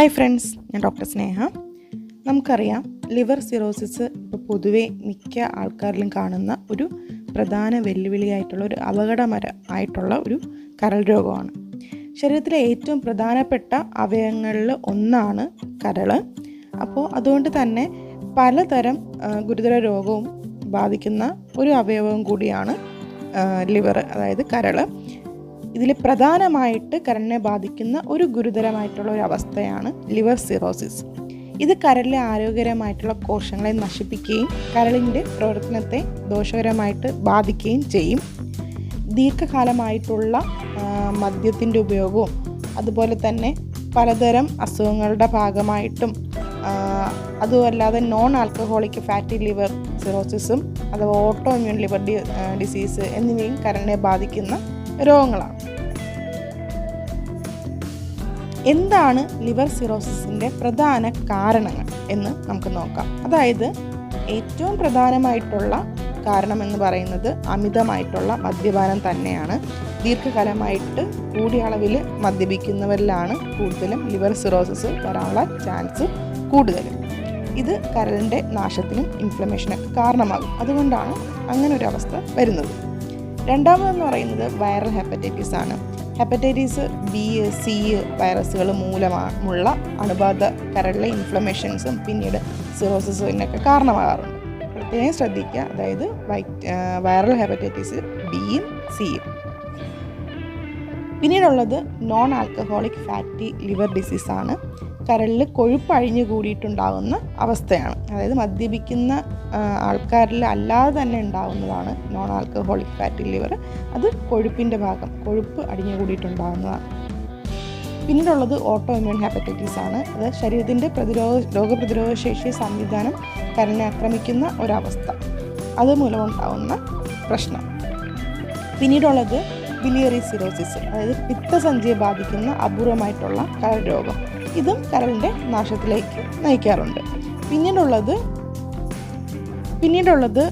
Hi friends ഞാൻ doctor Sneha. നമുക്കറിയാം liver cirrhosis ഇപ്പോൾ പൊതുവേ മിക്ക ആൾക്കാരിലും കാണുന്ന ഒരു പ്രധാന വെല്ലുവിളിയായിട്ടുള്ള ഒരു അപകടമര ആയിട്ടുള്ള ഒരു കരൾ രോഗമാണ്. ശരീരത്തിലെ ഏറ്റവും പ്രധാനപ്പെട്ട അവയവങ്ങളിൽ ഒന്നാണ് കരൾ അപ്പോൾ അതുകൊണ്ട് തന്നെ പലതരം ഗുരുതര രോഗവും ബാധിക്കുന്ന ഒരു അവയവം കൂടിയാണ് ലിവർ അതായത് കരൾ ഇതിൽ പ്രധാനമായിട്ട് കരളിനെ ബാധിക്കുന്ന ഒരു ഗുരുതരമായിട്ടുള്ള ഒരു അവസ്ഥയാണ് ലിവർ സിറോസിസ്. ഇത് കരളിലെ ആരോഗ്യകരമായിട്ടുള്ള കോശങ്ങളെ നശിപ്പിക്കുകയും കരളിന്റെ പ്രവർത്തനത്തെ ദോഷകരമായിട്ട് ബാധിക്കുകയും ചെയ്യും. ദീർഘകാലമായിട്ടുള്ള മദ്യത്തിന്റെ ഉപയോഗവും അതുപോലെ തന്നെ പലതരം അസുഖങ്ങളുടെ ഭാഗമായിട്ടും അതുമല്ലാതെ നോൺ ആൽക്കഹോളിക് ഫാറ്റി ലിവർ സിറോസിസും അഥവാ ഓട്ടോ ഇമ്മ്യൂൺ ലിവർ ഡിസീസ് എന്നിവയും കരളിനെ ബാധിക്കുന്ന രോഗങ്ങളാണ്. എന്താണ് ലിവർ സിറോസിസിന്റെ പ്രധാന കാരണങ്ങൾ എന്ന് നമുക്ക് നോക്കാം. അതായത് ഏറ്റവും പ്രധാനമായിട്ടുള്ള കാരണം എന്ന് പറയുന്നത് അമിതമായിട്ടുള്ള മദ്യപാനം തന്നെയാണ്. ദീർഘകാലമായിട്ട് കൂടിയ അളവിൽ മദ്യപിക്കുന്നവരിലാണ് കൂടുതലും ലിവർ സിറോസിസ് വരാനുള്ള ചാൻസ് കൂടുതൽ ഇത് കരളിന്റെ നാശത്തിനും ഇൻഫ്ലമേഷനൊക്കെ കാരണമാകും. അതുകൊണ്ടാണ് അങ്ങനെ ഒരു അവസ്ഥ വരുന്നത്. രണ്ടാമതെന്ന് പറയുന്നത് വൈറൽ ഹെപ്പറ്റൈറ്റിസ് ആണ്. ഹെപ്പറ്റൈറ്റിസ് ബി സി വൈറസുകൾ മൂലമുള്ള അണുബാധ കരളിലെ ഇൻഫ്ലമേഷൻസും പിന്നീട് സിറോസിസിനൊക്കെ കാരണമാകാറുണ്ട്. പ്രത്യേകം ശ്രദ്ധിക്കുക. അതായത് വൈറൽ ഹെപ്പറ്റൈറ്റിസ് ബിയും സിയും പിന്നീടുള്ളത് non alcoholic fatty liver disease ആണ്. കരളിൽ കൊഴുപ്പ് അഴിഞ്ഞു കൂടിയിട്ടുണ്ടാകുന്ന അവസ്ഥയാണ്. അതായത് മദ്യപിക്കുന്ന ആൾക്കാരിൽ അല്ലാതെ തന്നെ ഉണ്ടാകുന്നതാണ് നോൺ ആൽക്കഹോളിക് ഫാറ്റി ലിവർ അത് കൊഴുപ്പിന്റെ ഭാഗം കൊഴുപ്പ് അടിഞ്ഞു കൂടിയിട്ടുണ്ടാകുന്നതാണ്. പിന്നീടുള്ളത് ഓട്ടോ ഇമ്മ്യൂൺ ഹെപ്പറ്റൈറ്റിസ് ആണ്. അത് ശരീരത്തിന്റെ പ്രതിരോധ രോഗപ്രതിരോധ ശേഷി സംവിധാനം കരളിനെ ആക്രമിക്കുന്ന ഒരവസ്ഥ. അതുമൂലമുണ്ടാകുന്ന പ്രശ്നം. പിന്നീടുള്ളത് ബിലിയറി സിറോസിസ് അതായത് പിത്തസഞ്ചിയെ ബാധിക്കുന്ന അപൂർവമായിട്ടുള്ള കരൾ രോഗം. ഇതും കരളിന്റെ നാശത്തിലേക്ക് നയിക്കാറുണ്ട്. പിന്നീടുള്ളത് പിന്നീടുള്ളത്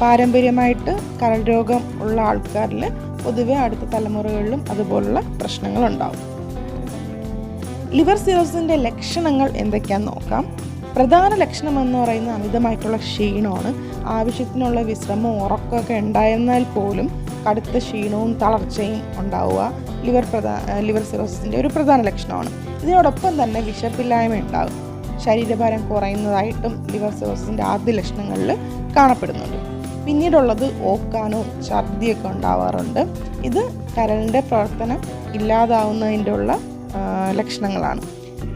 പാരമ്പര്യമായിട്ട് കരൾ രോഗം ഉള്ള ആൾക്കാരിൽ പൊതുവെ അടുത്ത തലമുറകളിലും അതുപോലുള്ള പ്രശ്നങ്ങൾ പ്രശ്നങ്ങളുണ്ടാവും. ലിവർ സിറോസിന്റെ ലക്ഷണങ്ങൾ എന്തൊക്കെയാണെന്ന് നോക്കാം. പ്രധാന ലക്ഷണം എന്ന് പറയുന്നത് അമിതമായിട്ടുള്ള ക്ഷീണമാണ്. ആവശ്യത്തിനുള്ള വിശ്രമം ഉറക്കമൊക്കെ ഉണ്ടായിരുന്നാൽ പോലും കടുത്ത ക്ഷീണവും തളർച്ചയും ഉണ്ടാവുക. ലിവർ പ്രധാ ലിവർ സിറോസിന്റെ ഒരു പ്രധാന ലക്ഷണമാണ്. ഇതിനോടൊപ്പം തന്നെ വിശപ്പില്ലായ്മ ഉണ്ടാകും. ശരീരഭാരം കുറയുന്നതായിട്ടും ലിവർ സിറോസിന്റെ ആദ്യ ലക്ഷണങ്ങളിൽ കാണപ്പെടുന്നുണ്ട്. പിന്നീടുള്ളത് ഓക്കാനോ ഛർദിയൊക്കെ ഉണ്ടാവാറുണ്ട്. ഇത് കരളിന്റെ പ്രവർത്തനം ഇല്ലാതാവുന്നതിന്റെ ഉള്ള ലക്ഷണങ്ങളാണ്.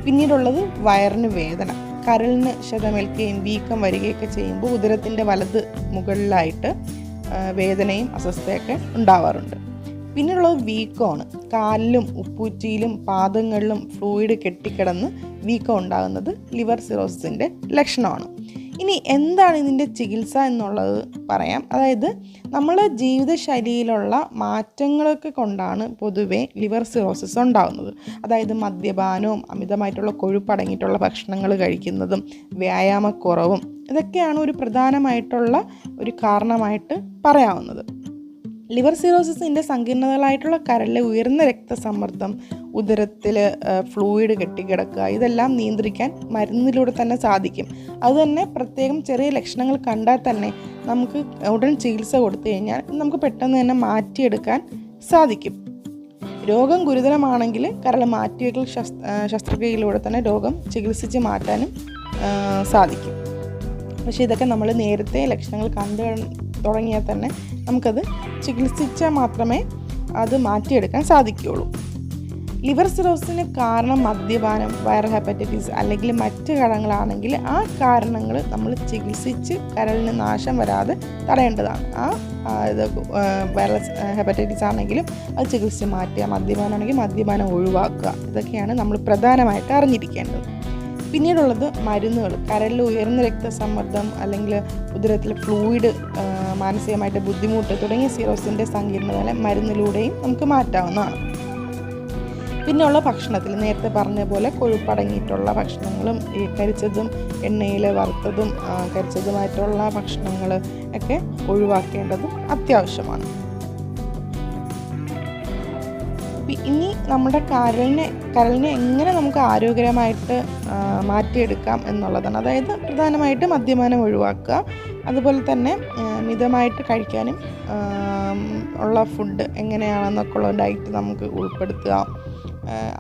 പിന്നീടുള്ളത് വയറിന് വേദന. കരളിന് ക്ഷതമേൽക്കുകയും വീക്കം വരികയൊക്കെ ചെയ്യുമ്പോൾ ഉദരത്തിന്റെ വലത് മുകളിലായിട്ട് വേദനയും അസ്വസ്ഥയൊക്കെ ഉണ്ടാവാറുണ്ട്. പിന്നെയുള്ളത് വീക്കമാണ്. കാലിലും ഉപ്പൂറ്റിയിലും പാദങ്ങളിലും ഫ്ലൂയിഡ് കെട്ടിക്കിടന്ന് വീക്കം ഉണ്ടാകുന്നത് ലിവർ സിറോസിന്റെ ലക്ഷണമാണ്. ഇനി എന്താണ് ഇതിന്റെ ചികിത്സ എന്നുള്ളത് പറയാം. അതായത് നമ്മളെ ജീവിതശൈലിയിലുള്ള മാറ്റങ്ങളൊക്കെ കൊണ്ടാണ് പൊതുവേ ലിവർ സിറോസിസ് ഉണ്ടാകുന്നത്. അതായത് മദ്യപാനവും അമിതമായിട്ടുള്ള കൊഴുപ്പടങ്ങിയിട്ടുള്ള ഭക്ഷണങ്ങൾ കഴിക്കുന്നതും വ്യായാമക്കുറവും ഇതൊക്കെയാണ് ഒരു പ്രധാനമായിട്ടുള്ള ഒരു കാരണമായിട്ട് പറയാവുന്നത്. ലിവർ സിറോസിസിന്റെ സങ്കീർണതകളായിട്ടുള്ള കരളിലെ ഉയർന്ന രക്തസമ്മർദ്ദം ഉദരത്തിൽ ഫ്ലൂയിഡ് കെട്ടിക്കിടക്കുക ഇതെല്ലാം നിയന്ത്രിക്കാൻ മരുന്നിലൂടെ തന്നെ സാധിക്കും. അതുതന്നെ പ്രത്യേകം ചെറിയ ലക്ഷണങ്ങൾ കണ്ടാൽ തന്നെ നമുക്ക് ഉടൻ ചികിത്സ കൊടുത്തു കഴിഞ്ഞാൽ നമുക്ക് പെട്ടെന്ന് തന്നെ മാറ്റിയെടുക്കാൻ സാധിക്കും. രോഗം ഗുരുതരമാണെങ്കിൽ കരൾ മാറ്റിവെക്കൽ ശസ്ത്ര ശസ്ത്രക്രിയയിലൂടെ തന്നെ രോഗം ചികിത്സിച്ച് മാറ്റാനും സാധിക്കും. പക്ഷേ ഇതൊക്കെ നമ്മൾ നേരത്തെ ലക്ഷണങ്ങൾ കണ്ടു തുടങ്ങിയാൽ തന്നെ നമുക്കത് ചികിത്സിച്ചാൽ മാത്രമേ അത് മാറ്റിയെടുക്കാൻ സാധിക്കുകയുള്ളൂ. ലിവർ സിറോസിന് കാരണം മദ്യപാനം വൈറൽ ഹെപ്പറ്റൈറ്റിസ് അല്ലെങ്കിൽ മറ്റ് ഘടകങ്ങളാണെങ്കിൽ ആ കാരണങ്ങൾ നമ്മൾ ചികിത്സിച്ച് കരളിന് നാശം വരാതെ തടയേണ്ടതാണ്. ആ ഇത് വൈറൽ ഹെപ്പറ്റൈറ്റിസ് ആണെങ്കിലും അത് ചികിത്സിച്ച് മാറ്റുക മദ്യപാനമാണെങ്കിൽ മദ്യപാനം ഒഴിവാക്കുക ഇതൊക്കെയാണ് നമ്മൾ പ്രധാനമായിട്ട് അറിഞ്ഞിരിക്കേണ്ടത്. പിന്നീടുള്ളത് മരുന്നുകൾ. കരളിൽ ഉയർന്ന രക്തസമ്മർദ്ദം അല്ലെങ്കിൽ ഉദരത്തിൽ ഫ്ലൂയിഡ് മാനസികമായിട്ട് ബുദ്ധിമുട്ട് തുടങ്ങിയ സീറോസിന്റെ സങ്കീർണതകളെ മരുന്നിലൂടെയും നമുക്ക് മാറ്റാവുന്നതാണ്. പിന്നെയുള്ള ഭക്ഷണത്തിൽ നേരത്തെ പറഞ്ഞ പോലെ കൊഴുപ്പടങ്ങിയിട്ടുള്ള ഭക്ഷണങ്ങളും ഈ കരിച്ചതും എണ്ണയിൽ വറുത്തതും കരിച്ചതുമായിട്ടുള്ള ഭക്ഷണങ്ങൾ ഒക്കെ ഒഴിവാക്കേണ്ടതും അത്യാവശ്യമാണ്. ഇനി നമ്മുടെ കരളിനെ കരളിനെ എങ്ങനെ നമുക്ക് ആരോഗ്യകരമായിട്ട് മാറ്റിയെടുക്കാം എന്നുള്ളതാണ്. അതായത് പ്രധാനമായിട്ട് മദ്യപാനം ഒഴിവാക്കുക. അതുപോലെ തന്നെ മിതമായിട്ട് കഴിക്കാനും ഉള്ള ഫുഡ് എങ്ങനെയാണെന്നൊക്കെ ഉള്ള ഡയറ്റ് നമുക്ക് ഉൾപ്പെടുത്തുക.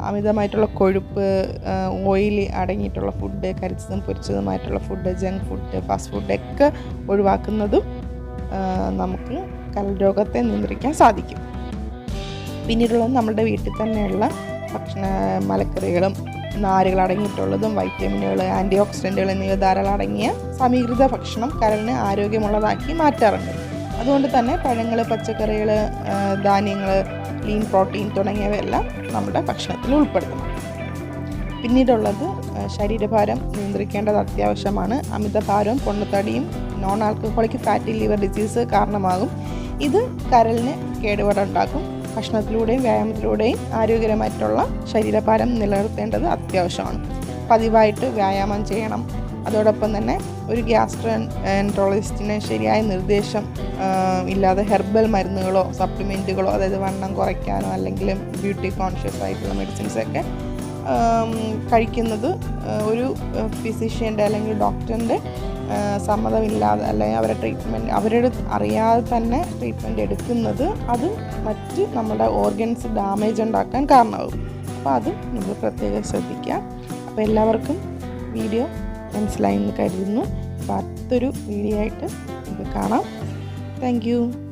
അമിതമായിട്ടുള്ള കൊഴുപ്പ് ഓയിൽ അടങ്ങിയിട്ടുള്ള ഫുഡ് കരിച്ചതും പൊരിച്ചതുമായിട്ടുള്ള ഫുഡ് ജങ്ക് ഫുഡ് ഫാസ്റ്റ് ഫുഡൊക്കെ ഒഴിവാക്കുന്നതും നമുക്ക് കരൾ നിയന്ത്രിക്കാൻ സാധിക്കും. പിന്നീടുള്ളത് നമ്മുടെ വീട്ടിൽ തന്നെയുള്ള ഭക്ഷണ മലക്കറികളും നാരുകൾ അടങ്ങിയിട്ടുള്ളതും വൈറ്റമിനുകൾ ആന്റി ഓക്സിഡന്റുകൾ എന്നിവ ധാരാളം അടങ്ങിയ സമീകൃത ഭക്ഷണം കരളിന് ആരോഗ്യമുള്ളതാക്കി മാറ്റാറുണ്ട്. അതുകൊണ്ട് തന്നെ പഴങ്ങൾ പച്ചക്കറികൾ ധാന്യങ്ങൾ ലീൻ പ്രോട്ടീൻ തുടങ്ങിയവയെല്ലാം നമ്മുടെ ഭക്ഷണത്തിൽ ഉൾപ്പെടുത്തണം പിന്നീടുള്ളത് ശരീരഭാരം നിയന്ത്രിക്കേണ്ടത് അത്യാവശ്യമാണ്. അമിതഭാരവും പൊണ്ണത്തടിയും non alcoholic fatty liver disease കാരണമാകും. ഇത് കരളിന് കേടുപാടുണ്ടാക്കും. ഭക്ഷണത്തിലൂടെയും വ്യായാമത്തിലൂടെയും ആരോഗ്യകരമായിട്ടുള്ള ശരീരഭാരം നിലനിർത്തേണ്ടത് അത്യാവശ്യമാണ്. പതിവായിട്ട് വ്യായാമം ചെയ്യണം. അതോടൊപ്പം തന്നെ ഒരു ഗ്യാസ്ട്രോ എൻട്രോളജിസ്റ്റിന് ശരിയായ നിർദ്ദേശം ഇല്ലാതെ ഹെർബൽ മരുന്നുകളോ സപ്ലിമെന്റുകളോ അതായത് വണ്ണം കുറയ്ക്കാനോ അല്ലെങ്കിൽ ബ്യൂട്ടി കോൺഷ്യസ് ആയിട്ടുള്ള മെഡിസിൻസൊക്കെ കഴിക്കുന്നത് ഒരു ഫിസിഷ്യന്റെ അല്ലെങ്കിൽ ഡോക്ടറിന്റെ സമ്മതമില്ലാതെ അല്ലെങ്കിൽ അവരുടെ ട്രീറ്റ്മെന്റ് അവരുടെ അറിയാതെ തന്നെ ട്രീറ്റ്മെന്റ് എടുക്കുന്നത് അത് മറ്റ് നമ്മുടെ ഓർഗൻസ് ഡാമേജ് ഉണ്ടാക്കാൻ കാരണമാകും അപ്പോൾ അത് നമ്മൾ പ്രത്യേകം ശ്രദ്ധിക്കുക. അപ്പോൾ എല്ലാവർക്കും വീഡിയോ മനസ്സിലായി എന്ന് കരുതുന്നു. അപ്പോൾ അടുത്തൊരു വീഡിയോ ആയിട്ട് നമുക്ക് കാണാം. താങ്ക്